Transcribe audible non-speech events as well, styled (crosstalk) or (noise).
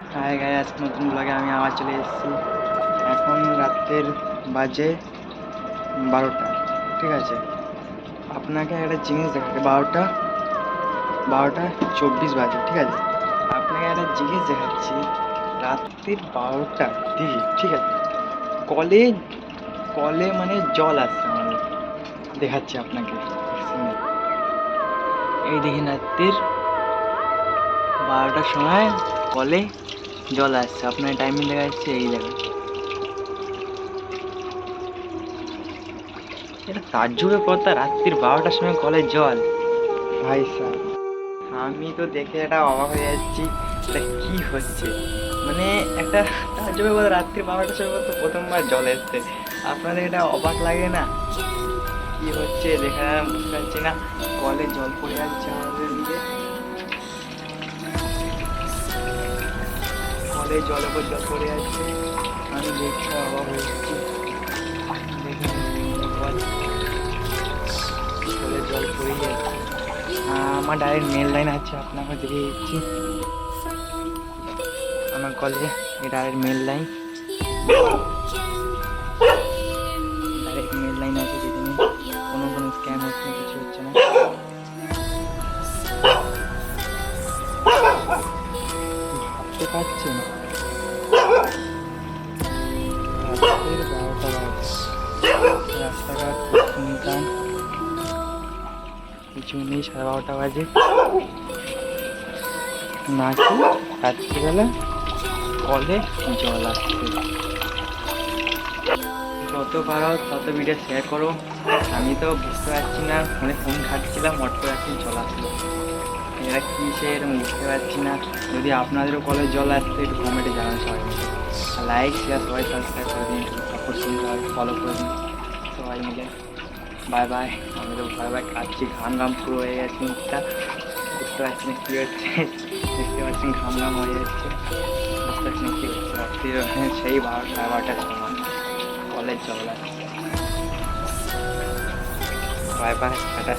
High গাই আজকে নতুন ব্লগে আমি আবার চলে এসেছি। এখন রাত্রের বাজে বারোটা, ঠিক আছে? আপনাকে একটা জিনিস দেখাতে বারোটা বারোটা চব্বিশ বাজে, ঠিক আছে? আপনাকে একটা জিনিস দেখাচ্ছি রাত্রির বারোটা দিকে ঠিক আছে? কলে কলে মানে জল আসছে আমাদের। দেখাচ্ছি আপনাকে। এই দেখি রাত্রির বারোটার সময় কলে জল আসছে। আপনার টাইমিং দেখা যাচ্ছে এই জায়গায়। এটা তার তাজ্জুবের কথা রাত্রির বারোটার সময় কলে জল। ভাই সাহেব আমি তো দেখে এটা অবাক হয়ে যাচ্ছি এটা কি হচ্ছে? মানে একটা তার তাজ্জুবের কথা রাত্রির বারোটার সময় তো প্রথমবার জল এসছে। আপনাদের এটা অবাক লাগে না? কি হচ্ছে দেখা বুঝতে পারছি না। কলে জল পড়ে যাচ্ছে আমাদের দিকে। কলে জল উপর জল পড়ে যাচ্ছে আমি দেখছি অবাক হয়েছি কলে জল পড়ে যাচ্ছে। আমার ডাইরেক্ট মেল লাইন আছে, আপনাকে দেখে দিচ্ছি। আমার কলেজে ডাইরেক্ট মেল লাইন বাজে রাস্তাঘাট শুনতাম কিছু নেই, সাড়ে বারোটা বাজে। নাকি রাত্রিবেলা কলে জল আসছে। যত পারো তত ভিডিও শেয়ার করো। আমি তো বুঝতে পারছি না, ফোনে ফোন ঘাটছিলাম হট করে এখন জল আসলো। কী সে এরকম বুঝতে পারছি না। যদি আপনাদেরও কলে জল আসতো একটু কমেন্টে জানান সবাই লাইক শেয়ার সবাই সাবস্ক্রাইব করে দিন সাপোর্ট করুন সবাই ফলো করে দিন। সবাই মিলে। বাই বাই আমি তো ভয় ভয় কাটছি ঘাম ঘাম পুরো হয়ে গেছে মুখটা। বুঝতে পারছি না কী হচ্ছে। দেখতে পাচ্ছেন ঘাম ঘাম হয়ে যাচ্ছে। বুঝতে পারছি না কী হচ্ছে। রাত্রি (laughs) সেই বারো, সাড়ে বারোটার সময়। কলেজ জল আছে বাই বাই টাটা